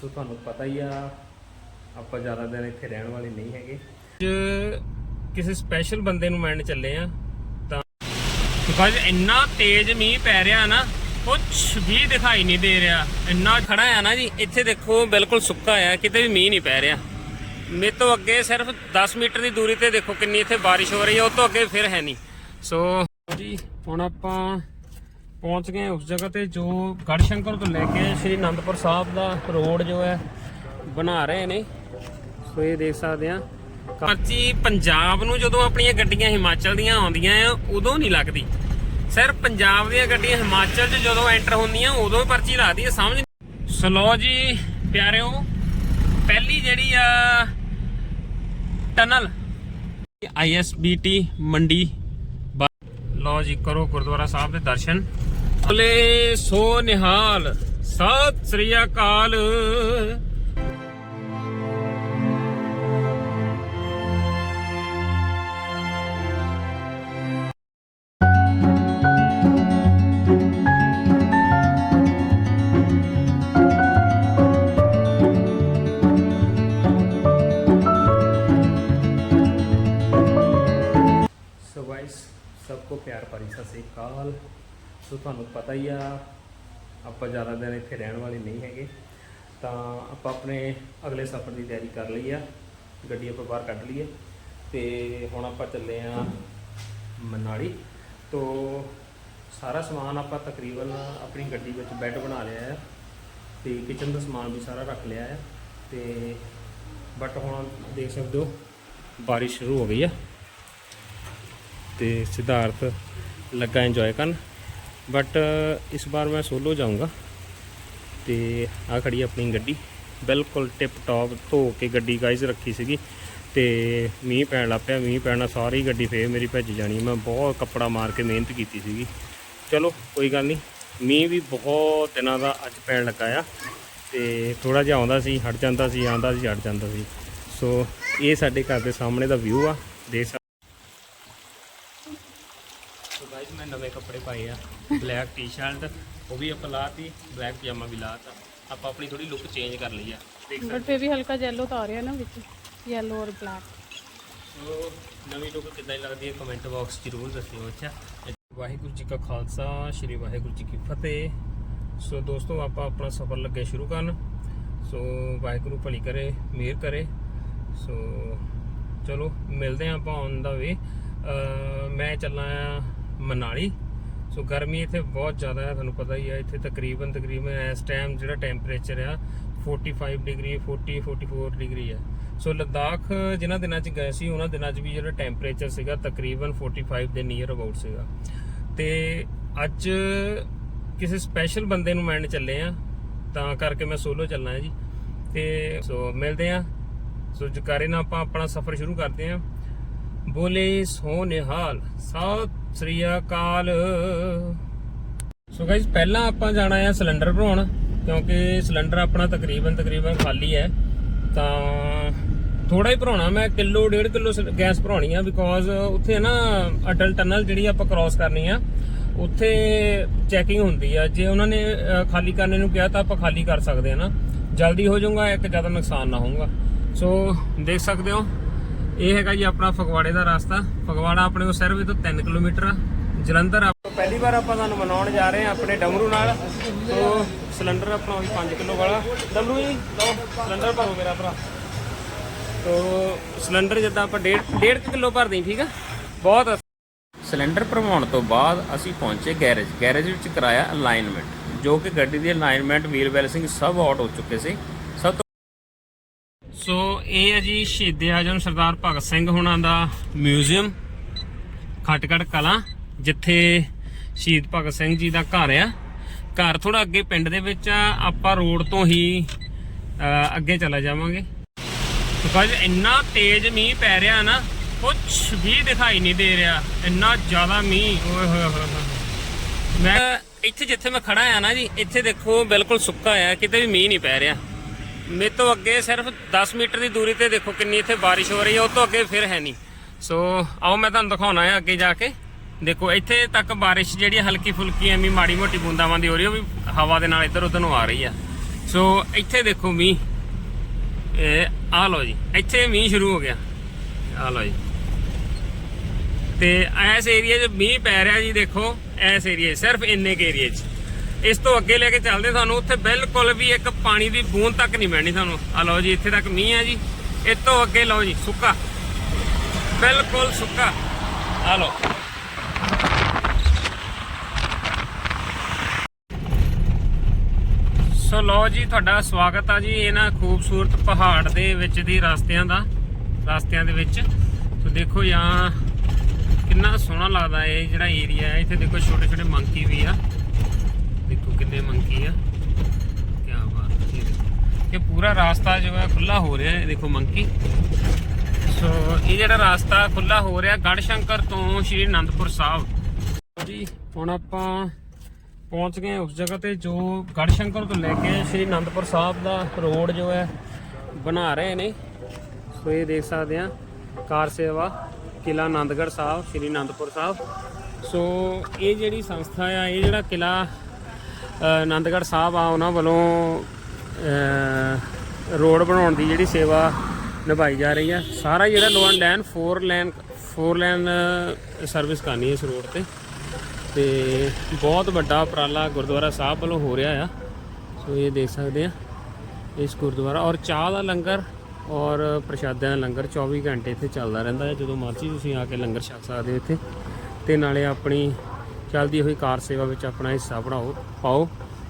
ਸੋ ਤੁਹਾਨੂੰ ਪਤਾ ਹੀ ਆ, ਆਪਾਂ ਜ਼ਿਆਦਾ ਦਿਨ ਇੱਥੇ ਰਹਿਣ ਵਾਲੇ ਨਹੀਂ ਹੈਗੇ। ਅੱਜ ਕਿਸੇ ਸਪੈਸ਼ਲ ਬੰਦੇ ਨੂੰ ਮਿਲਣ ਚੱਲੇ ਆ, ਤਾਂ ਬਿਕਾਜ਼ ਇੰਨਾ ਤੇਜ਼ ਮੀਂਹ ਪੈ ਰਿਹਾ ਨਾ ਕੁਝ ਵੀ ਦਿਖਾਈ ਨਹੀਂ ਦੇ ਰਿਹਾ। ਇੰਨਾ ਖੜਾ ਆ ਨਾ ਜੀ, ਇੱਥੇ ਦੇਖੋ ਬਿਲਕੁਲ ਸੁੱਕਾ ਆ, ਕਿਤੇ ਵੀ ਮੀਂਹ ਨਹੀਂ ਪੈ ਰਿਹਾ। ਮੇਰੇ ਤੋਂ ਅੱਗੇ ਸਿਰਫ 10 ਮੀਟਰ ਦੀ ਦੂਰੀ ਤੇ ਦੇਖੋ ਕਿੰਨੀ ਇੱਥੇ ਬਾਰਿਸ਼ ਹੋ ਰਹੀ ਹੈ ਉਹ ਤੋਂ ਅੱਗੇ ਫਿਰ ਹੈ ਨਹੀਂ। ਸੋ ਜੀ, ਹੁਣ ਆਪਾਂ ਪਹੁੰਚ ਗਏ ਉਸ ਜਗ੍ਹਾ ਤੇ ਜੋ ਗੜਸ਼ੰਕਰ ਤੋਂ ਲੈ ਕੇ ਸ਼੍ਰੀ ਅਨੰਦਪੁਰ ਸਾਹਿਬ ਦਾ ਰੋਡ ਜੋ ਹੈ, ਬਣਾ ਰਹੇ ਨੇ। ਸੋ ਇਹ ਦੇਖ ਸਕਦੇ ਆ ਪਰਚੀ ਪੰਜਾਬ ਨੂੰ ਜਦੋਂ ਆਪਣੀਆਂ ਗੱਡੀਆਂ ਹਿਮਾਚਲ ਦੀਆਂ ਆਉਂਦੀਆਂ ਆ, ਉਦੋਂ ਨਹੀਂ ਲੱਗਦੀ। ਸਿਰ ਪੰਜਾਬ ਦੀਆਂ ਗੱਡੀਆਂ ਹਿਮਾਚਲ 'ਚ ਜਦੋਂ ਐਂਟਰ ਹੁੰਦੀਆਂ, ਉਦੋਂ ਪਰਚੀ ਲੱਗਦੀ ਹੈ ਸਮਝ ਸਲੋ ਜੀ, ਪਿਆਰਿਓ, ਪਹਿਲੀ ਜਿਹੜੀ ਆ ਟਨਲ ਆਈਐਸਬੀਟੀ ਮੰਡੀ ਬਾ- ਲਓ ਜੀ, ਕਰੋ ਗੁਰਦੁਆਰਾ ਸਾਹਿਬ ਦੇ ਦਰਸ਼ਨ। ਭਲੇ ਸੋ ਨਿਹਾਲ ਸਤਿ ਸ੍ਰੀ ਅਕਾਲ। ਸੋ ਤੁਹਾਨੂੰ ਪਤਾ ਹੀ ਆ, ਆਪਾਂ ਜ਼ਿਆਦਾ ਦਿਨ ਇੱਥੇ ਰਹਿਣ ਵਾਲੇ ਨਹੀਂ ਹੈਗੇ। ਤਾਂ ਆਪਾਂ ਆਪਣੇ ਅਗਲੇ ਸਫ਼ਰ ਦੀ ਤਿਆਰੀ ਕਰ ਲਈ ਆ। ਗੱਡੀ ਆਪਾਂ ਬਾਹਰ ਕੱਢ ਲਈ ਹੈ ਤੇ ਹੁਣ ਆਪਾਂ ਚੱਲੇ ਆ ਮਨਾਲੀ। ਤੋਂ ਸਾਰਾ ਸਮਾਨ ਆਪਾਂ ਤਕਰੀਬਨ ਆਪਣੀ ਗੱਡੀ ਵਿੱਚ ਬੈੱਡ ਬਣਾ ਲਿਆ ਹੈ ਤੇ ਕਿਚਨ ਦਾ ਸਮਾਨ ਵੀ ਸਾਰਾ ਰੱਖ ਲਿਆ ਹੈ ਤੇ ਬਟ ਹੁਣ ਦੇਖ ਸਕਦੇ ਹੋ, ਬਾਰਿਸ਼ ਸ਼ੁਰੂ ਹੋ ਗਈ ਆ। ਤੇ ਸਿਧਾਰਥ ਲੱਗਾ ਇੰਜੋਏ ਕਰਨ। ਬਟ uh, ਇਸ ਵਾਰ ਮੈਂ ਸੋਲੋ ਜਾਊਂਗਾ। ਤੇ ਆ ਖੜੀ ਆਪਣੀ ਗੱਡੀ। ਬਿਲਕੁਲ ਟਿਪ ਟੌਪ ਧੋ ਕੇ ਗੱਡੀ ਗਾਈਜ਼ ਰੱਖੀ ਸੀਗੀ। ਤੇ ਮੀਂਹ ਪੈਣ ਲੱਗ ਪਿਆ, ਮੀਂਹ ਪੈਣਾ, ਸਾਰੀ ਗੱਡੀ ਫੇਰ ਮੇਰੀ ਭੱਜ ਜਾਣੀ। ਮੈਂ ਬਹੁਤ ਕੱਪੜਾ ਮਾਰ ਕੇ ਮਿਹਨਤ ਕੀਤੀ ਸੀਗੀ। ਚਲੋ, ਕੋਈ ਗੱਲ ਨਹੀਂ। ਮੀਂਹ ਵੀ ਬਹੁਤ ਦਿਨਾਂ ਦਾ ਅੱਜ ਪੈਣ ਲੱਗਾ ਆ। ਤੇ ਥੋੜਾ ਜਿਹਾ ਆਉਂਦਾ ਸੀ, ਹਟ ਜਾਂਦਾ ਸੀ, ਆਉਂਦਾ ਸੀ, ਹਟ ਜਾਂਦਾ ਸੀ। ਸੋ ਇਹ ਸਾਡੇ ਘਰ ਦੇ ਸਾਹਮਣੇ ਦਾ ਵਿਊ ਆ। ਦੇਖ ਸੋ ਗਾਇਸ ਮੈਂ ਨਵੇਂ ਕੱਪੜੇ ਪਾਏ ਆ ਬਲੈਕ ਟੀ-ਸ਼ਰਟ ਉਹ ਵੀ ਆਪਾਂ ਲਾਤੀ ਬਲੈਕ ਪਜਾਮਾ ਵੀ ਲਾਤਾ। ਆਪਾਂ ਆਪਣੀ ਥੋੜੀ ਲੁੱਕ ਚੇਂਜ ਕਰ ਲਈ ਆ। ਦੇਖ ਬਟ ਫੇ ਵੀ ਹਲਕਾ yellow ਤਾਂ ਆ ਰਿਹਾ ਨਾ ਵਿੱਚ ਯੈਲੋ ਔਰ ਬਲੈਕ ਸੋ ਨਵੀਂ ਲੁੱਕ ਕਿੱਦਾਂ ਦੀ ਲੱਗਦੀ ਹੈ ਕਮੈਂਟ ਬਾਕਸ ਜ਼ਰੂਰ ਦੱਸਿਓ ਅੱਛਾ? ਵਾਹਿਗੁਰੂ ਜੀ ਕਾ ਖਾਲਸਾ ਸ੍ਰੀ ਵਾਹਿਗੁਰੂ ਜੀ ਕੀ ਫਤਿਹ। ਸੋ ਦੋਸਤੋ ਆਪਾਂ ਆਪਣਾ ਸਫ਼ਰ ਲੱਗੇ ਸ਼ੁਰੂ ਕਰਨ। ਸੋ ਵਾਹਿਗੁਰੂ ਭਲੀ ਕਰੇ ਮਿਹਰ ਕਰੇ। ਸੋ ਚਲੋ ਮਿਲਦੇ ਆਂ ਆਪਾਂ ਆਉਣ ਦਾ ਵੀ ਮੈਂ ਚੱਲਾਂ ਮਨਾਲੀ। ਸੋ ਗਰਮੀ ਇੱਥੇ ਬਹੁਤ ਜ਼ਿਆਦਾ ਹੈ, ਤੁਹਾਨੂੰ ਪਤਾ ਹੀ ਹੈ। ਇੱਥੇ ਤਕਰੀਬਨ ਤਕਰੀਬਨ ਇਸ ਟਾਈਮ ਜਿਹੜਾ ਟੈਂਪਰੇਚਰ ਆ 45 ਡਿਗਰੀ 40 44 ਡਿਗਰੀ ਹੈ ਸੋ ਲਦਾਖ ਜਿਨ੍ਹਾਂ ਦਿਨਾਂ 'ਚ ਗਏ ਸੀ, ਉਹਨਾਂ ਦਿਨਾਂ 'ਚ ਵੀ ਜਿਹੜਾ ਟੈਂਪਰੇਚਰ ਸੀਗਾ ਤਕਰੀਬਨ 45 ਦੇ ਨੀਅਰ ਅਬਾਊਟ ਸੀਗਾ। ਤੇ ਅੱਜ ਕਿਸੇ ਸਪੈਸ਼ਲ ਬੰਦੇ ਨੂੰ ਮਿਲਣ ਚੱਲੇ ਆ, ਤਾਂ ਕਰਕੇ ਮੈਂ ਸੋਲੋ ਚੱਲਣਾ ਹੈ ਜੀ। ਤੇ ਸੋ ਮਿਲਦੇ ਆ ਸੋ ਜਕਾਰੇ ਨਾਲ ਆਪਾਂ ਆਪਣਾ ਸਫ਼ਰ ਸ਼ੁਰੂ ਕਰਦੇ ਆ ਬੋਲੇ ਸੋ ਨਿਹਾਲ ਸਤਿ ਸ੍ਰੀ ਅਕਾਲ। ਸੋ ਗਾਇਸ ਪਹਿਲਾਂ ਆਪਾਂ ਜਾਣਾ ਆ ਸਿਲੰਡਰ ਭਰਾਉਣ ਕਿਉਂਕਿ ਸਿਲੰਡਰ ਆਪਣਾ ਤਕਰੀਬਨ ਤਕਰੀਬਨ ਖਾਲੀ ਹੈ। ਤਾਂ ਥੋੜਾ ਹੀ ਭਰਾਉਣਾ ਮੈਂ ਕਿਲੋ, ਡੇਢ ਕਿਲੋ ਗੈਸ ਭਰਾਉਣੀ ਆ ਬਿਕੋਜ਼ ਉੱਥੇ ਨਾ ਅਟਲ ਟਨਲ ਜਿਹੜੀ ਆਪਾਂ ਕ੍ਰਾਸ ਕਰਨੀ ਆ, ਉੱਥੇ ਚੈਕਿੰਗ ਹੁੰਦੀ ਆ। ਜੇ ਉਹਨਾਂ ਨੇ ਖਾਲੀ ਕਰਨੇ ਨੂੰ ਕਿਹਾ ਤਾਂ ਆਪਾਂ ਖਾਲੀ ਕਰ ਸਕਦੇ ਆ ਨਾ। ਜਲਦੀ ਹੋ ਜਾਊਗਾ, ਇੱਕ ਜ਼ਿਆਦਾ ਨੁਕਸਾਨ ਨਾ ਹੋਊਗਾ। ਸੋ ਦੇਖ ਸਕਦੇ ਹੋ ਇਹ ਹੈਗਾ ਜੀ ਆਪਣਾ ਫਗਵਾੜੇ ਦਾ ਰਸਤਾ। ਫਗਵਾੜਾ ਆਪਣੇ ਕੋਲ ਸਿਰਫ ਇਹ ਤੋਂ 3 ਕਿਲੋਮੀਟਰ ਆ। ਜਲੰਧਰ ਆਪਾਂ ਪਹਿਲੀ ਵਾਰ ਆਪਾਂ ਤੁਹਾਨੂੰ ਮਨਾਉਣ ਜਾ ਰਹੇ ਹਾਂ ਆਪਣੇ ਡਮਰੂ ਨਾਲ। ਸੋ ਸਿਲੰਡਰ ਆਪਣਾ ਉਹੀ 5 ਕਿਲੋ ਵਾਲਾ। ਡਮਰੂ ਜੀ ਲਓ ਸਿਲੰਡਰ ਭਰੋ ਮੇਰਾ ਭਰਾ। ਤੋ ਸਿਲੰਡਰ ਜਿੱਦਾਂ ਆਪਾਂ 1.5 1.5 ਕਿਲੋ ਭਰ ਦੇਈ ਠੀਕ ਆ? ਬਹੁਤ ਸਿਲੰਡਰ ਭਰਵਾਉਣ ਤੋਂ ਬਾਅਦ ਅਸੀਂ ਪਹੁੰਚੇ ਗੈਰੇਜ। ਗੈਰੇਜ ਵਿੱਚ ਕਰਾਇਆ ਅਲਾਈਨਮੈਂਟ ਜੋ ਕਿ ਗੱਡੀ ਦੀ ਅਲਾਈਨਮੈਂਟ ਵੀਲ ਬੈਲੈਂਸਿੰਗ ਸਭ ਆਊਟ ਹੋ ਚੁੱਕੇ ਸੀ। ਸੋ ਇਹ ਹੈ ਜੀ ਸ਼ਹੀਦ ਆਜਮ ਸਰਦਾਰ ਭਗਤ ਸਿੰਘ ਹੁਣਾਂ ਦਾ ਮਿਊਜ਼ੀਅਮ ਖਟਕੜ ਕਲਾਂ ਜਿੱਥੇ ਸ਼ਹੀਦ ਭਗਤ ਸਿੰਘ ਜੀ ਦਾ ਘਰ ਆ। ਘਰ ਥੋੜਾ ਅੱਗੇ ਪਿੰਡ ਦੇ ਵਿੱਚ ਆ ਆਪਾਂ ਰੋਡ ਤੋਂ ਹੀ ਅੱਗੇ ਚਲਾ ਜਾਵਾਂਗੇ। ਬਿਕਾਜ਼ ਇੰਨਾ ਤੇਜ਼ ਮੀਂਹ ਪੈ ਰਿਹਾ ਨਾ ਕੁਝ ਵੀ ਦਿਖਾਈ ਨਹੀਂ ਦੇ ਰਿਹਾ ਇੰਨਾ ਜ਼ਿਆਦਾ ਮੀਂਹ। ਓਏ ਹੋਏ ਹੋਏ ਮੈਂ ਇੱਥੇ ਜਿੱਥੇ ਮੈਂ ਖੜਾ ਆ ਨਾ ਜੀ ਇੱਥੇ ਦੇਖੋ ਬਿਲਕੁਲ ਸੁੱਕਾ ਆ ਕਿਤੇ ਵੀ ਮੀਂਹ ਨਹੀਂ ਪੈ ਰਿਹਾ। ਮੇਰੇ ਤੋਂ ਅੱਗੇ ਸਿਰਫ 10 ਮੀਟਰ ਦੀ ਦੂਰੀ ਤੇ ਦੇਖੋ ਕਿੰਨੀ ਇੱਥੇ ਬਾਰਿਸ਼ ਹੋ ਰਹੀ ਹੈ, ਉਹ ਤੋਂ ਅੱਗੇ ਫਿਰ ਹੈ ਨਹੀਂ। ਸੋ ਆਓ ਮੈਂ ਤੁਹਾਨੂੰ ਦਿਖਾਉਣਾ ਹੈ ਅੱਗੇ ਜਾ ਕੇ। ਦੇਖੋ, ਇੱਥੇ ਤੱਕ ਬਾਰਿਸ਼ ਜਿਹੜੀ ਹਲਕੀ ਫੁਲਕੀ ਐਵੇਂ ਮਾੜੀ ਮੋਟੀ ਬੂੰਦਾਬਾਂਦੀ ਹੋ ਰਹੀ ਹੈ, ਉਹ ਵੀ ਹਵਾ ਦੇ ਨਾਲ ਇੱਧਰ ਉੱਧਰ ਨੂੰ ਆ ਰਹੀ ਆ ਸੋ ਇੱਥੇ ਦੇਖੋ ਮੀਂਹ। ਇਹ ਆ ਲਓ ਜੀ, ਇੱਥੇ ਮੀਂਹ ਸ਼ੁਰੂ ਹੋ ਗਿਆ। ਆ ਲਓ ਜੀ। ਤੇ ਇਸ ਏਰੀਆ 'ਚ ਮੀਂਹ ਪੈ ਰਿਹਾ ਜੀ, ਦੇਖੋ, ਇਸ ਏਰੀਆ 'ਚ, ਸਿਰਫ ਇੰਨੇ ਕੇ ਏਰੀਆ 'ਚ। ਇਸ ਤੋਂ ਅੱਗੇ ਲੈ ਕੇ ਚੱਲਦੇ ਸਾਨੂੰ ਉੱਥੇ ਬਿਲਕੁਲ ਵੀ ਇੱਕ ਪਾਣੀ ਦੀ ਬੂੰਦ ਤੱਕ ਨਹੀਂ ਮਿਲਣੀ ਤੁਹਾਨੂੰ ਆ ਲਓ ਜੀ, ਇੱਥੇ ਤੱਕ ਮੀਂਹ ਆ ਜੀ। ਇਸ ਤੋਂ ਅੱਗੇ ਲਓ ਜੀ, ਸੁੱਕਾ। ਬਿਲਕੁਲ ਸੁੱਕਾ। ਆ ਲਓ। ਸੋ ਲਓ ਜੀ, ਤੁਹਾਡਾ ਸਵਾਗਤ ਆ ਜੀ ਇਹਨਾਂ ਖੂਬਸੂਰਤ ਪਹਾੜ ਦੇ ਵਿੱਚ ਦੀ ਰਸਤਿਆਂ ਦਾ, ਰਸਤਿਆਂ ਦੇ ਵਿੱਚ। ਸੋ ਦੇਖੋ ਜਾਂ ਕਿੰਨਾ ਸੋਹਣਾ ਲੱਗਦਾ ਇਹ ਜਿਹੜਾ ਏਰੀਆ ਹੈ। ਇੱਥੇ ਦੇਖੋ ਛੋਟੇ ਛੋਟੇ ਮੰਕੀ ਵੀ ਆ। ਦੇਖੋ ਕਿੰਨੇ ਮੰਕੀ ਆ। ਕੀ ਬਾਤ ਹੈ ਇਹ ਦੇਖੋ। ਇਹ ਪੂਰਾ ਰਾਸਤਾ ਜੋ ਹੈ ਖੁੱਲਾ ਹੋ ਰਿਹਾ ਹੈ। ਇਹ ਦੇਖੋ ਮੰਕੀ। ਸੋ ਇਹ ਜਿਹੜਾ ਰਾਸਤਾ ਖੁੱਲਾ ਹੋ ਰਿਹਾ ਗੜਸ਼ੰਕਰ ਤੋਂ ਸ਼੍ਰੀ ਅਨੰਦਪੁਰ ਸਾਹਿਬ। ਜੀ, ਹੁਣ ਆਪਾਂ ਪਹੁੰਚ ਗਏ ਉਸ ਜਗ੍ਹਾ ਤੇ ਜੋ ਗੜਸ਼ੰਕਰ ਤੋਂ ਲੈ ਕੇ ਸ਼੍ਰੀ ਅਨੰਦਪੁਰ ਸਾਹਿਬ ਦਾ ਰੋਡ ਜੋ ਹੈ, ਬਣਾ ਰਹੇ ਨੇ। ਸੋ ਇਹ ਦੇਖ ਸਕਦੇ ਆ ਕਾਰ ਸੇਵਾ ਕਿਲਾ ਆਨੰਦਗੜ੍ਹ ਸਾਹਿਬ, ਸ਼੍ਰੀ ਅਨੰਦਪੁਰ ਸਾਹਿਬ। ਸੋ ਇਹ ਜਿਹੜੀ ਸੰਸਥਾ ਆ, ਇਹ ਜਿਹੜਾ ਕਿਲਾ ਆਨੰਦਗੜ੍ਹ ਸਾਹਿਬ ਆ, ਉਹਨਾਂ ਵੱਲੋਂ ਰੋਡ ਬਣਾਉਣ ਦੀ ਜਿਹੜੀ ਸੇਵਾ ਨਿਭਾਈ ਜਾ ਰਹੀ ਆ। ਸਾਰਾ ਜਿਹੜਾ ਲੋਨ ਲੈਨ 4 ਲੈਨ 4 ਲੈਨ ਸਰਵਿਸ ਕਰਨੀ ਹੈ ਇਸ ਰੋਡ ਤੇ। ਤੇ ਬਹੁਤ ਵੱਡਾ ਉਪਰਾਲਾ ਗੁਰਦੁਆਰਾ ਸਾਹਿਬ ਵੱਲੋਂ ਹੋ ਰਿਹਾ ਆ। ਸੋ ਇਹ ਦੇਖ ਸਕਦੇ ਆ, ਇਸ ਗੁਰਦੁਆਰਾ। ਔਰ ਚਾਹ ਦਾ ਲੰਗਰ ਔਰ ਪ੍ਰਸ਼ਾਦਿਆਂ ਦਾ ਲੰਗਰ 24 ਘੰਟੇ ਇੱਥੇ ਚੱਲਦਾ ਰਹਿੰਦਾ ਹੈ ਜਦੋਂ ਮਰਜ਼ੀ ਤੁਸੀਂ ਆ ਕੇ ਲੰਗਰ ਛਕ ਸਕਦੇ ਹੋ ਇੱਥੇ। ਤੇ ਨਾਲੇ ਆਪਣੀ ਚੱਲਦੀ ਹੋਈ ਕਾਰ ਸੇਵਾ ਵਿੱਚ ਆਪਣਾ ਹਿੱਸਾ ਬਣਾਓ, ਪਾਓ,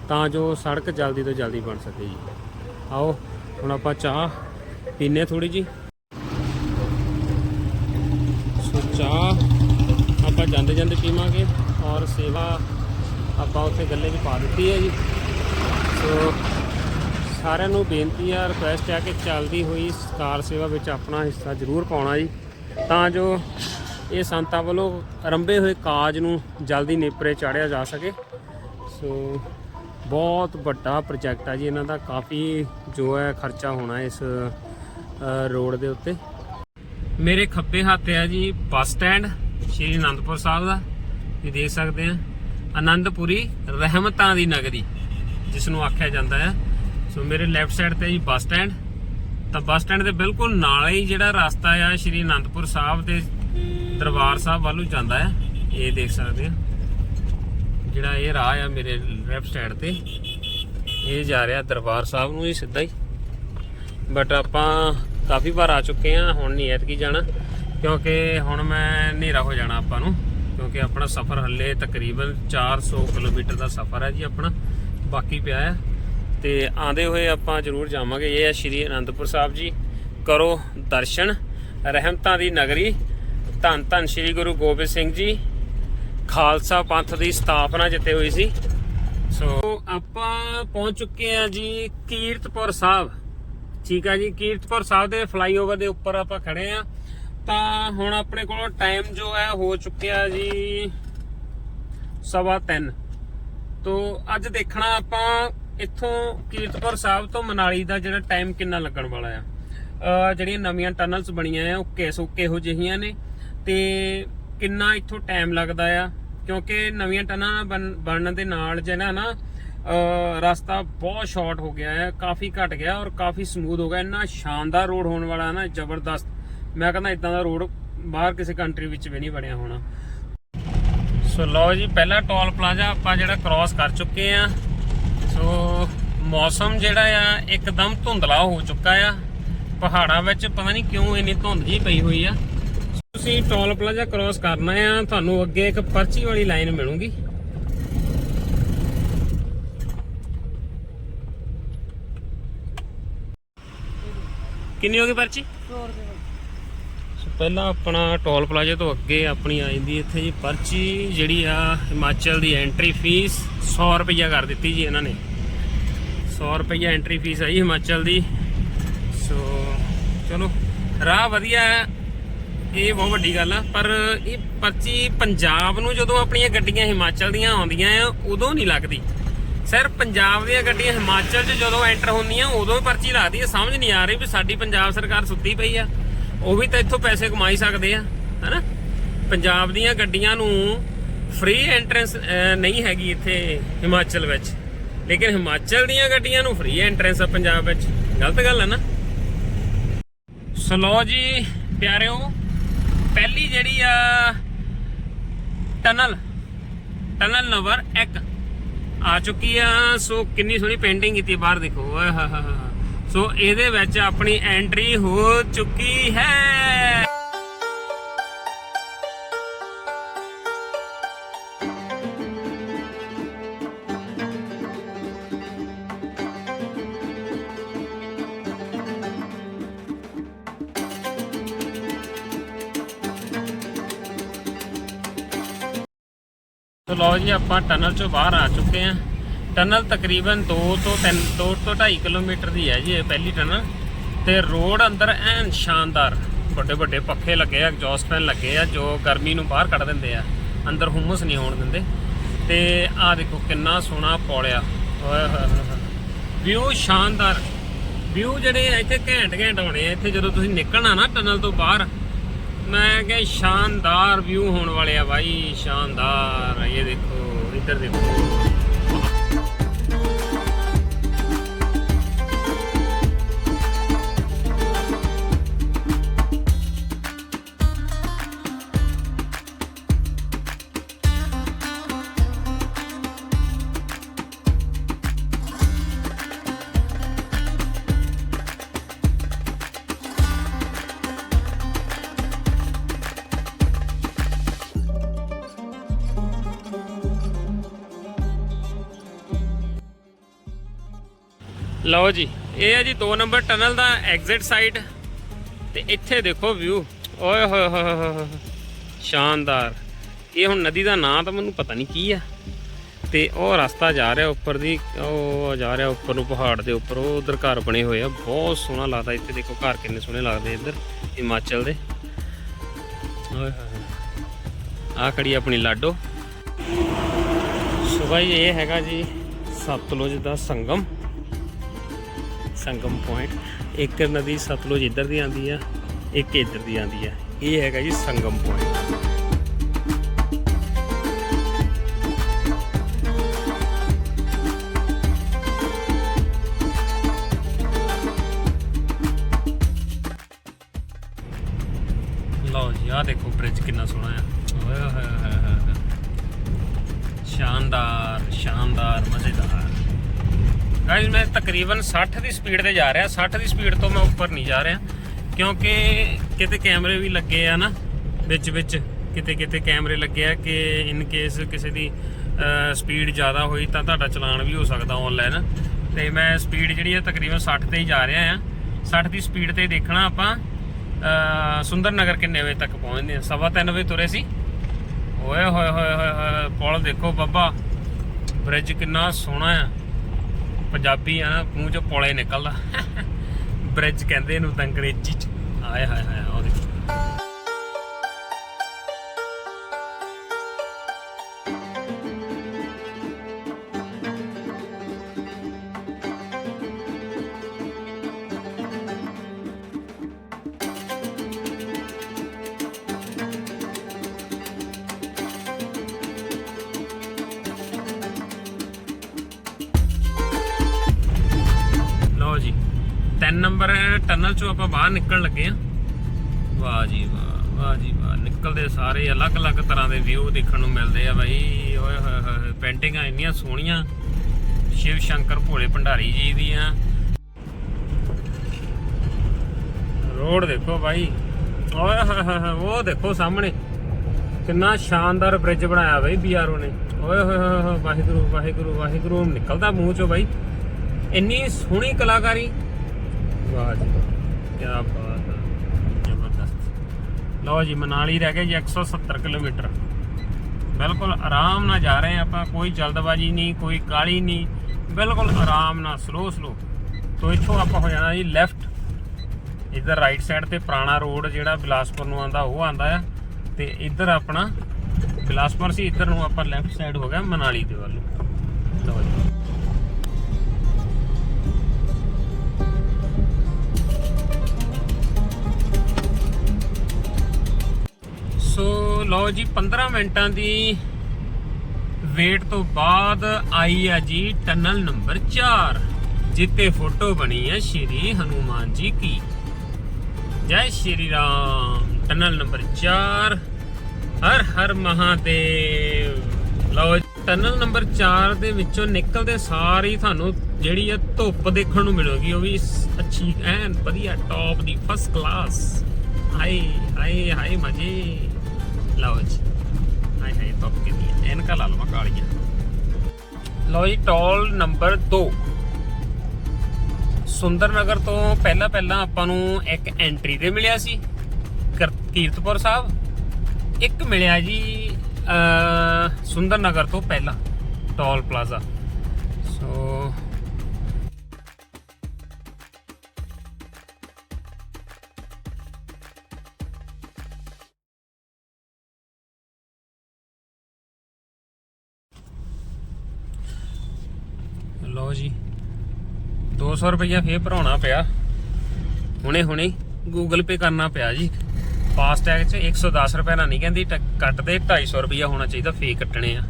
ਤਾਂ ਜੋ ਸੜਕ ਜਲਦੀ ਤੋਂ ਜਲਦੀ ਬਣ ਸਕੇ ਜੀ। ਆਓ, ਹੁਣ ਆਪਾਂ ਚਾਹ ਪੀਨੇ ਥੋੜੀ ਜੀ ਸੋ ਚਾਹ ਆਪਾਂ ਜਾਂਦੇ ਜਾਂਦੇ ਪੀਵਾਂਗੇ ਔਰ ਸੇਵਾ ਆਪਾਂ ਉੱਥੇ ਗੱਲੇ 'ਚ ਪਾ ਦਿੱਤੀ ਹੈ ਜੀ। ਸੋ ਸਾਰਿਆਂ ਨੂੰ ਬੇਨਤੀ ਆ ਰਿਕੁਐਸਟ ਆ ਕਿ ਚੱਲਦੀ ਹੋਈ ਕਾਰ ਸੇਵਾ ਵਿੱਚ ਆਪਣਾ ਹਿੱਸਾ ਜ਼ਰੂਰ ਪਾਉਣਾ ਜੀ, ਤਾਂ ਜੋ ਇਹ ਸੰਤਾਂ ਵੱਲੋਂ ਆਰੰਭੇ ਹੋਏ ਕਾਜ ਨੂੰ ਜਲਦੀ ਨੇਪਰੇ ਚਾੜਿਆ ਜਾ ਸਕੇ। ਸੋ ਬਹੁਤ ਵੱਡਾ ਪ੍ਰੋਜੈਕਟ ਆ ਜੀ, ਇਹਨਾਂ ਦਾ ਕਾਫੀ ਜੋ ਹੈ ਖਰਚਾ ਹੋਣਾ ਇਸ ਰੋਡ ਦੇ ਉੱਤੇ। ਮੇਰੇ ਖੱਬੇ ਹੱਥ ਆ ਜੀ ਬੱਸ ਸਟੈਂਡ, ਸ਼੍ਰੀ ਅਨੰਦਪੁਰ ਸਾਹਿਬ ਦਾ। ਇਹ ਦੇਖ ਸਕਦੇ ਆ ਅਨੰਦਪੁਰੀ ਰਹਿਮਤਾਂ ਦੀ ਨਗਰੀ, ਜਿਸ ਨੂੰ ਆਖਿਆ ਜਾਂਦਾ ਹੈ। ਸੋ ਮੇਰੇ ਲੈਫਟ ਸਾਈਡ ਤੇ ਜੀ ਬੱਸ ਸਟੈਂਡ। ਤਾਂ ਬੱਸ ਸਟੈਂਡ ਦੇ ਬਿਲਕੁਲ ਨਾਲ ਹੀ ਜਿਹੜਾ ਰਸਤਾ ਆ ਸ਼੍ਰੀ ਅਨੰਦਪੁਰ ਸਾਹਿਬ ਦੇ ਦਰਬਾਰ ਸਾਹਿਬ ਵੱਲ ਨੂੰ ਜਾਂਦਾ ਹੈ। ਇਹ ਦੇਖ ਸਕਦੇ ਆ ਜਿਹੜਾ ਇਹ ਰਾਹ ਆ ਮੇਰੇ ਲੈਫਟ ਸਾਈਡ ਤੇ, ਇਹ ਜਾ ਰਿਹਾ ਦਰਬਾਰ ਸਾਹਿਬ ਨੂੰ ਹੀ ਸਿੱਧਾ ਹੀ। ਬਟ ਆਪਾਂ ਕਾਫੀ ਵਾਰ ਆ ਚੁੱਕੇ ਆ ਹੁਣ ਨਹੀਂ ਐਤਕੀ ਜਾਣਾ, ਕਿਉਂਕਿ ਹੁਣ ਮੈਂ ਹਨੇਰਾ ਹੋ ਜਾਣਾ ਆਪਾਂ ਨੂੰ, ਕਿਉਂਕਿ ਆਪਣਾ ਸਫ਼ਰ ਹੱਲੇ ਤਕਰੀਬਨ 400 ਕਿਲੋਮੀਟਰ ਦਾ ਸਫ਼ਰ ਹੈ ਜੀ ਆਪਣਾ, ਬਾਕੀ ਪਿਆ ਹੈ। ਤੇ ਆਂਦੇ ਹੋਏ ਆਪਾਂ ਜ਼ਰੂਰ ਜਾਵਾਂਗੇ। ਇਹ ਹੈ ਸ਼੍ਰੀ ਅਨੰਦਪੁਰ ਸਾਹਿਬ ਜੀ। ਕਰੋ ਦਰਸ਼ਨ। ਰਹਿਮਤਾਂ ਦੀ ਨਗਰੀ। ਧੰਨ ਧੰਨ ਸ਼੍ਰੀ ਗੁਰੂ ਗੋਬਿੰਦ ਸਿੰਘ ਜੀ, ਖਾਲਸਾ ਪੰਥ ਦੀ ਸਥਾਪਨਾ ਜਿੱਤੇ ਹੋਈ ਸੀ। ਸੋ ਆਪਾਂ ਪਹੁੰਚ ਚੁੱਕੇ ਆ ਜੀ ਕੀਰਤਪੁਰ ਸਾਹਿਬ। ਠੀਕ ਆ ਜੀ, ਕੀਰਤਪੁਰ ਸਾਹਿਬ ਦੇ ਫਲਾਈਓਵਰ ਦੇ ਉੱਪਰ ਆਪਾਂ ਖੜੇ ਆ ਤਾਂ ਹੁਣ ਆਪਣੇ ਕੋਲ ਟਾਈਮ ਜੋ ਹੈ, ਹੋ ਚੁੱਕਿਆ ਜੀ ਸਵਾ ਤਿੰਨ। ਤੋਂ ਅੱਜ ਦੇਖਣਾ ਆਪਾਂ ਇੱਥੋਂ ਕੀਰਤਪੁਰ ਸਾਹਿਬ ਤੋਂ ਮਨਾਲੀ ਦਾ ਜਿਹੜਾ ਟਾਈਮ ਕਿੰਨਾ ਲੱਗਣ ਵਾਲਾ ਆ। ਜਿਹੜੀਆਂ ਨਵੀਆਂ ਟਨਲਸ ਬਣੀਆਂ ਆ, ਉਹ ਕਿਸ ਕਿਹੋ ਜਿਹੀਆਂ ਨੇ? ਤੇ ਕਿੰਨਾ ਇੱਥੋਂ ਟਾਈਮ ਲੱਗਦਾ ਆ? ਕਿਉਂਕਿ ਨਵੀਆਂ ਟਨਾਂ ਬਣ- ਬਣਨ ਦੇ ਨਾਲ ਜਿਹੜਾ ਨਾ ਰਸਤਾ ਬਹੁਤ ਸ਼ਾਰਟ ਹੋ ਗਿਆ ਹੈ ਕਾਫੀ ਘਟ ਗਿਆ ਔਰ ਕਾਫੀ ਸਮੂਥ ਹੋ ਗਿਆ। ਇੰਨਾ ਸ਼ਾਨਦਾਰ ਰੋਡ ਹੋਣ ਵਾਲਾ ਨਾ, ਜ਼ਬਰਦਸਤ। ਮੈਂ ਕਹਿੰਦਾ ਇਦਾਂ ਦਾ ਰੋਡ ਬਾਹਰ ਕਿਸੇ ਕੰਟਰੀ ਵਿੱਚ ਵੀ ਨਹੀਂ ਬਣਿਆ ਹੋਣਾ। ਸੋ ਲਓ ਜੀ, ਪਹਿਲਾ ਟੋਲ ਪਲਾਜ਼ਾ ਆਪਾਂ ਜਿਹੜਾ ਕ੍ਰਾਸ ਕਰ ਚੁੱਕੇ ਆ। ਸੋ ਮੌਸਮ ਜਿਹੜਾ ਆ, ਇੱਕਦਮ ਧੁੰਦਲਾ ਹੋ ਚੁੱਕਾ ਆ। ਪਹਾੜਾਂ ਵਿੱਚ ਪਤਾ ਨਹੀਂ ਕਿਉਂ ਇੰਨੀ ਧੁੰਦ ਜੀ ਪਈ ਹੋਈ ਆ। ਤੁਸੀਂ ਟੋਲ ਪਲਾਜ਼ਾ ਕ੍ਰਾਸ ਕਰਨਾ ਆ ਤੁਹਾਨੂੰ ਅੱਗੇ ਇੱਕ ਪਰਚੀ ਵਾਲੀ ਲਾਈਨ ਮਿਲੂਗੀ। ਕਿੰਨੀ ਹੋ ਗਈ ਪਰਚੀ? 100 ਰੁਪਏ ਸੋ ਪਹਿਲਾਂ ਆਪਣਾ ਟੋਲ ਪਲਾਜ਼ੇ ਤੋਂ ਅੱਗੇ ਆਪਣੀ ਆ ਜਾਂਦੀ ਇੱਥੇ ਜੀ ਪਰਚੀ ਜਿਹੜੀ ਆ ਹਿਮਾਚਲ ਦੀ ਐਂਟਰੀ ਫੀਸ 100 ਰੁਪਈਆ ਕਰ ਦਿੱਤੀ ਜੀ ਇਹਨਾਂ ਨੇ। 100 ਰੁਪਈਆ ਐਂਟਰੀ ਫੀਸ ਆ ਜੀ ਹਿਮਾਚਲ ਦੀ। ਸੋ ਚਲੋ ਰਾਹ ਵਧੀਆ ਹੈ। ਇਹ ਬਹੁਤ ਵੱਡੀ ਗੱਲ ਆ, ਪਰ ਇਹ ਪਰਚੀ ਪੰਜਾਬ ਨੂੰ ਜਦੋਂ ਆਪਣੀਆਂ ਗੱਡੀਆਂ ਹਿਮਾਚਲ ਦੀਆਂ ਆਉਂਦੀਆਂ ਆ, ਉਦੋਂ ਨਹੀਂ ਲੱਗਦੀ। ਸਿਰ ਪੰਜਾਬ ਦੀਆਂ ਗੱਡੀਆਂ ਹਿਮਾਚਲ 'ਚ ਜਦੋਂ ਐਂਟਰ ਹੁੰਦੀਆਂ, ਉਦੋਂ ਪਰਚੀ ਲੱਗਦੀ ਹੈ ਸਮਝ ਨਹੀਂ ਆ ਰਹੀ ਵੀ ਸਾਡੀ ਪੰਜਾਬ ਸਰਕਾਰ ਸੁੱਤੀ ਪਈ ਆ। ਉਹ ਵੀ ਤਾਂ ਇੱਥੋਂ ਪੈਸੇ ਕਮਾਈ ਸਕਦੇ ਆ, ਹਨਾ? ਪੰਜਾਬ ਦੀਆਂ ਗੱਡੀਆਂ ਨੂੰ ਫ੍ਰੀ ਐਂਟਰੈਂਸ ਨਹੀਂ ਹੈਗੀ ਇੱਥੇ ਹਿਮਾਚਲ ਵਿੱਚ। ਲੇਕਿਨ ਹਿਮਾਚਲ ਦੀਆਂ ਗੱਡੀਆਂ ਨੂੰ ਫ੍ਰੀ ਐਂਟਰੈਂਸ ਆ ਪੰਜਾਬ ਵਿੱਚ। ਗਲਤ ਗੱਲ ਹੈ ਨਾ? ਸੋ ਲਓ ਜੀ, ਪਿਆਰਿਓ ਪਹਿਲੀ ਜਿਹੜੀ ਆ ਟਨਲ। ਟਨਲ ਨੰਬਰ 1 ਆ ਚੁੱਕੀ ਆ, ਸੋ ਕਿੰਨੀ ਸੋਹਣੀ ਪੇਂਟਿੰਗ ਕੀਤੀ ਬਾਹਰ ਦੇਖੋ। ਓਏ ਹਾ ਹਾ ਹਾ ਸੋ ਇਹਦੇ ਵਿੱਚ ਆਪਣੀ ਐਂਟਰੀ ਹੋ ਚੁੱਕੀ ਹੈ। ਲਓ ਜੀ, ਆਪਾਂ ਟਨਲ ਚੋਂ ਬਾਹਰ ਆ ਚੁੱਕੇ ਹਾਂ। ਟਨਲ ਤਕਰੀਬਨ 2 ਤੋਂ 3 2 ਤੋਂ 2.5 ਕਿਲੋਮੀਟਰ ਦੀ ਹੈ ਜੀ ਇਹ ਪਹਿਲੀ ਟਨਲ। ਤੇ ਰੋਡ ਅੰਦਰ ਐਨ ਸ਼ਾਨਦਾਰ। ਵੱਡੇ ਵੱਡੇ ਪੱਖੇ ਲੱਗੇ ਆ ਐਗਜ਼ੌਸਟ ਫੈਨ ਲੱਗੇ ਆ, ਜੋ ਗਰਮੀ ਨੂੰ ਬਾਹਰ ਕੱਢ ਦਿੰਦੇ ਆ। ਅੰਦਰ ਹੁਮਸ ਨਹੀਂ ਹੋਣ ਦਿੰਦੇ। ਤੇ ਆਹ ਦੇਖੋ ਕਿੰਨਾ ਸੋਹਣਾ ਪੌੜਿਆ। ਓਏ ਵਿਊ ਸ਼ਾਨਦਾਰ। ਵਿਊ ਜਿਹੜੇ ਆ, ਇੱਥੇ ਘੈਂਟ ਘੈਂਟ ਆਉਣੇ ਆ। ਇੱਥੇ ਜਦੋਂ ਤੁਸੀਂ ਨਿਕਲਣਾ ਨਾ ਟਨਲ ਤੋਂ ਬਾਹਰ ਮੈਂ ਕਿਹਾ ਸ਼ਾਨਦਾਰ ਵਿਊ ਹੋਣ ਵਾਲੇ ਆ ਭਾਈ ਸ਼ਾਨਦਾਰ। ਇਹ ਦੇਖੋ ਇੱਧਰ ਦੇਖੋ। ਲਓ ਜੀ, ਇਹ ਹੈ ਜੀ 2 ਨੰਬਰ ਟਨਲ ਦਾ ਐਗਜ਼ਿਟ ਸਾਈਡ ਤੇ ਇੱਥੇ ਦੇਖੋ ਵਿਊ ਓਏ ਹੋਏ ਹੋਏ ਸ਼ਾਨਦਾਰ। ਇਹ ਹੁਣ ਨਦੀ ਦਾ ਨਾਂ ਤਾਂ ਮੈਨੂੰ ਪਤਾ ਨਹੀਂ ਕੀ ਆ। ਤੇ ਉਹ ਰਸਤਾ ਜਾ ਰਿਹਾ ਉੱਪਰ ਦੀ, ਉਹ ਜਾ ਰਿਹਾ ਉੱਪਰ ਨੂੰ ਪਹਾੜ ਦੇ ਉੱਪਰ, ਉਹ ਉਧਰ ਘਰ ਬਣੇ ਹੋਏ ਆ। ਬਹੁਤ ਸੋਹਣਾ ਲੱਗਦਾ ਇੱਥੇ, ਦੇਖੋ ਘਰ ਕਿੰਨੇ ਸੋਹਣੇ ਲੱਗਦੇ ਇੱਧਰ, ਹਿਮਾਚਲ ਦੇ। ਓਏ ਹੋਏ ਆ ਖੜੀ ਆਪਣੀ ਲਾਡੋ। ਸੋ ਭਾਈ ਇਹ ਹੈਗਾ ਜੀ ਸਤਲੁਜ ਦਾ ਸੰਗਮ। ਸੰਗਮ ਪੁਆਇੰਟ ਇੱਕ ਨਦੀ ਸਤਲੁਜ ਇੱਧਰ ਦੀ ਆਂਦੀ ਆ, ਇੱਕ ਇੱਧਰ ਦੀ ਆਂਦੀ ਆ। ਇਹ ਹੈਗਾ ਜੀ ਸੰਗਮ ਪੁਆਇੰਟ ਤਕਰੀਬਨ 60 ਦੀ ਸਪੀਡ ਤੇ ਜਾ ਰਿਹਾ। 60 ਦੀ ਸਪੀਡ ਤੋਂ ਮੈਂ ਉੱਪਰ ਨਹੀਂ ਜਾ ਰਿਹਾ ਕਿਉਂਕਿ ਕਿਤੇ ਕੈਮਰੇ ਵੀ ਲੱਗੇ ਆ ਨਾ ਵਿੱਚ ਵਿੱਚ ਕਿਤੇ ਕਿਤੇ ਕੈਮਰੇ ਲੱਗੇ ਆ ਕਿ ਇਨ ਕੇਸ ਕਿਸੇ ਦੀ ਸਪੀਡ ਜ਼ਿਆਦਾ ਹੋਈ ਤਾਂ ਤੁਹਾਡਾ ਚਲਾਨ ਵੀ ਹੋ ਸਕਦਾ ਆਨਲਾਈਨ ਤੇ ਮੈਂ ਸਪੀਡ ਜਿਹੜੀ ਹੈ ਤਕਰੀਬਨ 60 ਤੇ ਹੀ ਜਾ ਰਿਹਾ ਆ। 60 ਦੀ ਸਪੀਡ ਤੇ ਦੇਖਣਾ ਆਪਾਂ ਅਹ, ਸੁੰਦਰ ਨਗਰ ਕਿੰਨੇ ਵਜੇ ਤੱਕ ਪਹੁੰਚਦੇ ਆ? ਸਵਾ ਤਿੰਨ ਵਜੇ ਤੁਰੇ ਸੀ। ਓਏ ਹੋਏ ਹੋਏ ਹੋਏ ਹੋਏ ਪੁਲ ਦੇਖੋ ਬੱਬਾ ਬ੍ਰਿਜ ਕਿੰਨਾ ਸੋਹਣਾ ਆ। ਪੰਜਾਬੀ ਆ ਨਾ, ਮੂੰਹ ਚੋਂ ਪੋਲੇ ਨਿਕਲਦਾ। ਬ੍ਰਿਜ ਕਹਿੰਦੇ ਇਹਨੂੰ ਤਾਂ ਅੰਗਰੇਜ਼ੀ ਚ। ਆਏ ਹਾਏ ਹਾਏ ਉਹ ਦੇਖੋ। 3 ਨੰਬਰ ਟਨਲ ਚੋਂ ਆਪਾਂ ਬਾਹਰ ਨਿਕਲਣ ਲੱਗੇ ਆ ਵਾਹ ਜੀ ਵਾਹ ਵਾਹ ਜੀ ਵਾਹ। ਨਿਕਲਦੇ ਸਾਰੇ ਅਲੱਗ-ਅਲੱਗ ਤਰ੍ਹਾਂ ਦੇ ਵਿਊ ਦੇਖਣ ਨੂੰ ਮਿਲਦੇ ਆ ਬਾਈ। ਓਏ ਹੋਏ ਹੋਏ ਪੇਂਟਿੰਗਾਂ ਇੰਨੀਆਂ ਸੋਹਣੀਆਂ। ਸ਼ਿਵ ਸ਼ੰਕਰ ਭੋਲੇ ਭੰਡਾਰੀ ਜੀ ਦੀਆਂ। ਰੋਡ ਦੇਖੋ ਬਾਈ। ਓਏ ਹੋਏ ਹੋਏ ਉਹ ਦੇਖੋ ਸਾਹਮਣੇ। ਕਿੰਨਾ ਸ਼ਾਨਦਾਰ ਬ੍ਰਿਜ ਬਣਾਇਆ ਬਾਈ ਬੀਆਰਓ ਨੇ। ਓਏ ਹੋਏ ਹੋਏ ਹੋਏ, ਵਾਹਿਗੁਰੂ ਵਾਹਿਗੁਰੂ ਵਾਹਿਗੁਰੂ। ਨਿਕਲਦਾ ਮੂੰਹ ਚੋਂ ਬਾਈ। ਇੰਨੀ ਸੋਹਣੀ ਕਲਾਕਾਰੀ। ਵਾਹ ਜੀ ਕੀ ਬਾਤ ਹੈ ਜ਼ਬਰਦਸਤ। ਲਓ ਜੀ, ਮਨਾਲੀ ਰਹਿ ਗਏ ਜੀ 170 ਕਿਲੋਮੀਟਰ। ਬਿਲਕੁਲ ਆਰਾਮ ਨਾਲ ਜਾ ਰਹੇ ਹਾਂ ਆਪਾਂ, ਕੋਈ ਜਲਦਬਾਜ਼ੀ ਨਹੀਂ, ਕੋਈ ਕਾਲੀ ਨਹੀਂ। ਬਿਲਕੁਲ ਆਰਾਮ ਨਾਲ ਸਲੋ ਸਲੋ ਤੋਂ ਇੱਥੋਂ ਆਪਾਂ ਹੋ ਜਾਣਾ ਜੀ ਲੈਫਟ ਇੱਧਰ ਰਾਈਟ ਸਾਈਡ ਤੇ ਪੁਰਾਣਾ ਰੋਡ ਜਿਹੜਾ ਬਿਲਾਸਪੁਰ ਨੂੰ ਆਂਦਾ ਉਹ ਆਂਦਾ ਆ। ਤੇ ਇੱਧਰ ਆਪਣਾ ਬਿਲਾਸਪੁਰ ਸੀ, ਇੱਧਰ ਨੂੰ ਆਪਾਂ ਲੈਫਟ ਸਾਈਡ ਹੋ ਗਿਆ ਮਨਾਲੀ ਦੇ ਵੱਲ। ਲਓ ਜੀ। ਲਓ ਜੀ 15 ਮਿੰਟਾਂ ਦੀ ਵੇਟ ਤੋਂ ਬਾਅਦ ਆਈ ਆ ਜੀ ਟਨਲ ਨੰਬਰ 4 ਜਿੱਤੇ ਫੋਟੋ ਬਣੀ ਹੈ ਸ਼੍ਰੀ ਹਨੂਮਾਨ ਜੀ ਕੀ। ਜੈ ਸ਼੍ਰੀ ਰਾਮ ਟਨਲ ਨੰਬਰ 4 ਹਰ ਹਰ ਮਹਾਦੇਵ। ਲਓ ਟਨਲ ਨੰਬਰ 4 ਦੇ ਵਿੱਚੋਂ ਨਿਕਲਦੇ ਸਾਰ ਹੀ ਤੁਹਾਨੂੰ ਜਿਹੜੀ ਆ ਧੁੱਪ ਦੇਖਣ ਨੂੰ ਮਿਲੂਗੀ, ਉਹ ਵੀ ਅੱਛੀ, ਐਨ ਵਧੀਆ ਟੌਪ ਦੀ ਫਸਟ ਕਲਾਸ ਹਾਏ ਹਾਏ ਹਾਏ ਮਜੇ ਲਓ ਜੀ ਹਾਏ ਹਾਏ ਧੁੱਪ ਕਿੰਨੀ ਹੈ ਐਨਕਾਂ ਲਾ ਲਵਾਂ ਕਾਲੀਆਂ ਲਓ ਜੀ, ਟੋਲ ਨੰਬਰ 2 ਸੁੰਦਰ ਨਗਰ ਤੋਂ ਪਹਿਲਾਂ ਪਹਿਲਾਂ ਆਪਾਂ ਨੂੰ ਇੱਕ ਐਂਟਰੀ ਤੇ ਮਿਲਿਆ ਸੀ, ਕਰ- ਕੀਰਤਪੁਰ ਸਾਹਿਬ। ਇੱਕ ਮਿਲਿਆ ਜੀ ਅ ਸੁੰਦਰ ਨਗਰ ਤੋਂ ਪਹਿਲਾਂ, ਟੋਲ ਪਲਾਜ਼ਾ। 200 ਰੁਪਇਆ ਫੇਰ ਭਰਾਉਣਾ ਪਿਆ। ਹੁਣੇ ਹੁਣੇ ਗੂਗਲ ਪੇ ਕਰਨਾ ਪਿਆ ਜੀ। ਫਾਸਟੈਗ 'ਚ 110 ਰੁਪਏ ਨਾਲ ਨਹੀਂ ਕਹਿੰਦੀ, ਟ- ਕੱਟਦੇ 250 ਰੁਪਈਆ ਹੋਣਾ ਚਾਹੀਦਾ ਫੇ ਕੱਟਣੇ ਆ।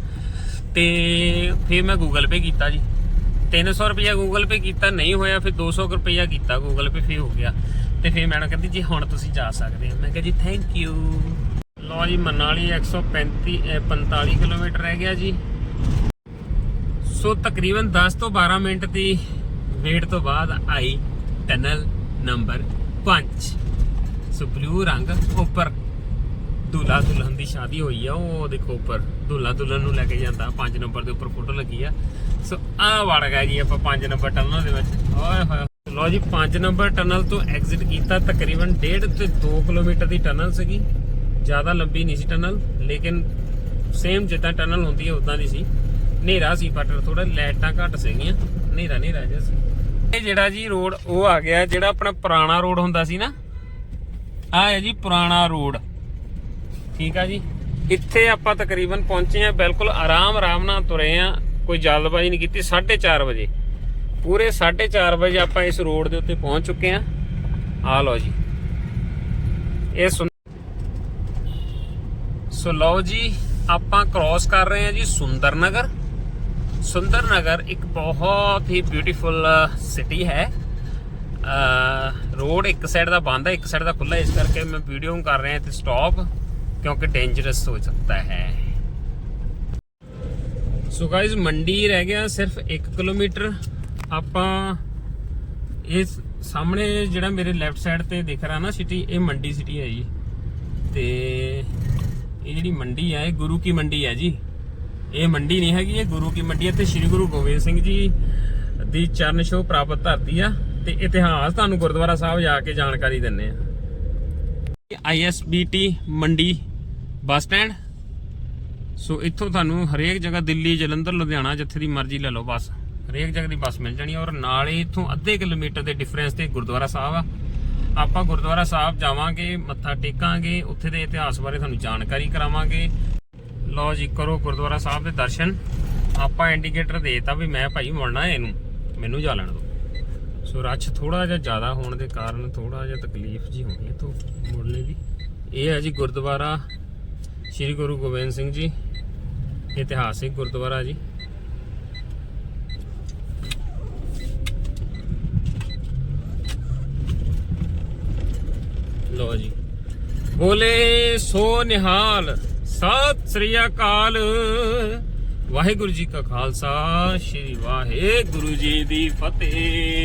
ਤੇ ਫੇਰ ਮੈਂ ਗੂਗਲ ਪੇ ਕੀਤਾ ਜੀ। 300 ਰੁਪਇਆ ਗੂਗਲ ਪੇ ਕੀਤਾ, ਨਹੀਂ ਹੋਇਆ, ਫਿਰ 200 ਰੁਪਈਆ ਕੀਤਾ ਗੂਗਲ ਪੇ ਫੇ ਹੋ ਗਿਆ। ਤੇ ਫੇਰ ਮੈਡਮ ਕਹਿੰਦੀ, ਜੀ ਹੁਣ ਤੁਸੀਂ ਜਾ ਸਕਦੇ ਹੋ। ਮੈਂ ਕਿਹਾ ਜੀ ਥੈਂਕ ਯੂ ਲਓ ਜੀ, ਮਨਾਲੀ 135 ਅਹ 45 ਕਿਲੋਮੀਟਰ ਰਹਿ ਗਿਆ ਜੀ। ਸੋ ਤਕਰੀਬਨ 10 ਤੋਂ 12 ਮਿੰਟ ਦੀ ਵੇਟ ਤੋਂ ਬਾਅਦ ਆਈ ਟਨਲ ਨੰਬਰ 5 ਸੋ ਬਲੂ ਰੰਗ ਉੱਪਰ। ਦੁਲਾ ਦੁਲਹਨ ਦੀ ਸ਼ਾਦੀ ਹੋਈ ਆ, ਉਹ ਦੇਖੋ ਉੱਪਰ। ਦੁਲਾ ਦੁਲਹਨ ਨੂੰ ਲੈ ਕੇ ਜਾਂਦਾ 5 ਨੰਬਰ ਦੇ ਉੱਪਰ ਫੋਟੋ ਲੱਗੀ ਆ। ਸੋ ਆ ਵੜ ਗਿਆ ਜੀ ਆਪਾਂ 5 ਨੰਬਰ ਟਨਲ ਦੇ ਵਿੱਚ। ਓਏ ਹੋਏ। ਲੋ ਜੀ 5 ਨੰਬਰ ਟਨਲ ਤੋਂ ਐਗਜ਼ਿਟ ਕੀਤਾ ਤਕਰੀਬਨ 1.5 ਤੇ 2 ਕਿਲੋਮੀਟਰ ਦੀ ਟਨਲ ਸੀਗੀ। ਜ਼ਿਆਦਾ ਲੰਬੀ ਨਹੀਂ ਸੀ ਟਨਲ, ਲੇਕਿਨ ਸੇਮ ਜਿੱਦਾਂ ਟਨਲ ਹੁੰਦੀ ਹੈ ਉਦਾਂ ਦੀ ਸੀ। ਹਨੇਰਾ ਸੀ ਪਰ ਥੋੜਾ ਲਾਈਟਾਂ ਘੱਟ ਸੀਗੀਆਂ। ਹਨੇਰਾ ਹਨੇਰਾ ਜਿਹਾ ਸੀ। ਇਹ ਜਿਹੜਾ ਜੀ ਰੋਡ, ਉਹ ਆ ਗਿਆ, ਜਿਹੜਾ ਆਪਣਾ ਪੁਰਾਣਾ ਰੋਡ ਹੁੰਦਾ ਸੀ ਨਾ। ਆ ਹੈ ਜੀ ਪੁਰਾਣਾ ਰੋਡ। ਠੀਕ ਆ ਜੀ? ਇੱਥੇ ਆਪਾਂ ਤਕਰੀਬਨ ਪਹੁੰਚੇ ਆ ਬਿਲਕੁਲ ਆਰਾਮ ਆਰਾਮ ਨਾਲ ਤੁਰੇ ਆ ਕੋਈ ਜਲਦਬਾਜ਼ੀ ਨਹੀਂ ਕੀਤੀ 4:30 ਵਜੇ। ਪੂਰੇ 4:30 ਵਜੇ ਆਪਾਂ ਇਸ ਰੋਡ ਦੇ ਉੱਤੇ ਪਹੁੰਚ ਚੁੱਕੇ ਆ ਆ ਲਓ ਜੀ। ਇਹ ਸੁਣ ਸੋ ਲਓ ਜੀ, ਆਪਾਂ ਕ੍ਰਾਸ ਕਰ ਰਹੇ ਹਾਂ ਜੀ ਸੁੰਦਰ ਨਗਰ ਸੁੰਦਰ ਨਗਰ ਇੱਕ ਬਹੁਤ ਹੀ ਬਿਊਟੀਫੁਲ ਸਿਟੀ ਹੈ। ਰੋਡ ਇੱਕ ਸਾਈਡ ਦਾ ਬੰਦ ਹੈ, ਇੱਕ ਸਾਈਡ ਦਾ ਖੁੱਲਾ ਇਸ ਕਰਕੇ ਮੈਂ ਵੀਡੀਓ ਕਰ ਰਿਹਾ ਤੇ ਸਟਾਪ ਕਿਉਂਕਿ ਡੇਂਜਰਸ ਹੋ ਸਕਦਾ ਹੈ। ਸੋ ਗਾਇਜ਼ ਮੰਡੀ ਰਹਿ ਗਿਆ ਸਿਰਫ 1 ਕਿਲੋਮੀਟਰ। ਆਪਾਂ ਇਸ ਸਾਹਮਣੇ ਜਿਹੜਾ ਮੇਰੇ ਲੈਫਟ ਸਾਈਡ ਤੇ ਦਿਖ ਰਿਹਾ ਨਾ ਸਿਟੀ ਇਹ ਮੰਡੀ ਸਿਟੀ ਹੈ ਜੀ। ਤੇ ਇਹ ਜਿਹੜੀ ਮੰਡੀ ਹੈ, ਇਹ ਗੁਰੂ ਕੀ ਮੰਡੀ ਹੈ ਜੀ। ਇਹ ਮੰਡੀ ਨਹੀਂ ਹੈਗੀ, ਇਹ ਗੁਰੂ ਕੀ ਮੰਡੀ ਹੈ ਤੇ ਸ੍ਰੀ ਗੁਰੂ ਗੋਬਿੰਦ ਸਿੰਘ ਜੀ ਦੀ ਚਰਨ ਛੋਹ ਪ੍ਰਾਪਤ ਧਰਤੀ ਆ, ਤੇ ਇਤਿਹਾਸ ਤੁਹਾਨੂੰ ਗੁਰਦੁਆਰਾ ਸਾਹਿਬ ਜਾ ਕੇ ਜਾਣਕਾਰੀ ਦਿੰਨੇ ਆ। ਆਈਐਸਬੀਟੀ ਮੰਡੀ ਬੱਸ ਸਟੈਂਡ। ਸੋ ਇੱਥੋਂ ਤੁਹਾਨੂੰ ਹਰੇਕ ਜਗ੍ਹਾ ਦਿੱਲੀ, ਜਲੰਧਰ, ਲੁਧਿਆਣਾ ਜਿੱਥੇ ਦੀ ਮਰਜ਼ੀ ਲੈ ਲਓ ਬੱਸ। ਹਰੇਕ ਜਗ੍ਹਾ ਦੀ ਬੱਸ ਮਿਲ ਜਾਣੀ ਔਰ ਨਾਲੇ ਇੱਥੋਂ ਅੱਧੇ ਕਿਲੋਮੀਟਰ ਦੇ ਡਿਫਰੈਂਸ ਤੇ ਗੁਰਦੁਆਰਾ ਸਾਹਿਬ ਆ। ਆਪਾਂ ਗੁਰਦੁਆਰਾ ਸਾਹਿਬ ਜਾਵਾਂਗੇ, ਮੱਥਾ ਟੇਕਾਂਗੇ, ਉੱਥੇ ਦੇ ਇਤਿਹਾਸ ਬਾਰੇ ਤੁਹਾਨੂੰ ਜਾਣਕਾਰੀ ਕਰਾਵਾਂਗੇ। ਲਓ ਜੀ, ਕਰੋ ਗੁਰਦੁਆਰਾ ਸਾਹਿਬ ਦੇ ਦਰਸ਼ਨ। ਆਪਾਂ ਇੰਡੀਕੇਟਰ ਦੇਤਾ ਵੀ ਮੈਂ ਭਾਈ ਮੁੜਨਾ ਹੈ ਇਹਨੂੰ। ਮੈਨੂੰ ਜਾ ਲੈਣ ਦਿਓ। ਸੋ ਰੱਛ ਥੋੜਾ ਜਿਹਾ ਜ਼ਿਆਦਾ ਹੋਣ ਦੇ ਕਾਰਨ ਥੋੜਾ ਜਿਹਾ ਤਕਲੀਫ ਜੀ ਹੋਣੀ ਇਥੋਂ ਮੁੜਨੇ ਦੀ। ਇਹ ਹੈ ਜੀ ਗੁਰਦੁਆਰਾ ਸ੍ਰੀ ਗੁਰੂ ਗੋਬਿੰਦ ਸਿੰਘ ਜੀ, ਇਤਿਹਾਸਿਕ ਗੁਰਦੁਆਰਾ ਜੀ। ਲੋ ਜੀ। ਬੋਲੇ ਸੋ ਨਿਹਾਲ। ਸਤਿ ਸ੍ਰੀ ਅਕਾਲ। ਵਾਹਿਗੁਰੂ ਜੀ ਕਾ ਖਾਲਸਾ ਸ੍ਰੀ ਵਾਹਿਗੁਰੂ ਜੀ ਦੀ ਫਤਿਹ।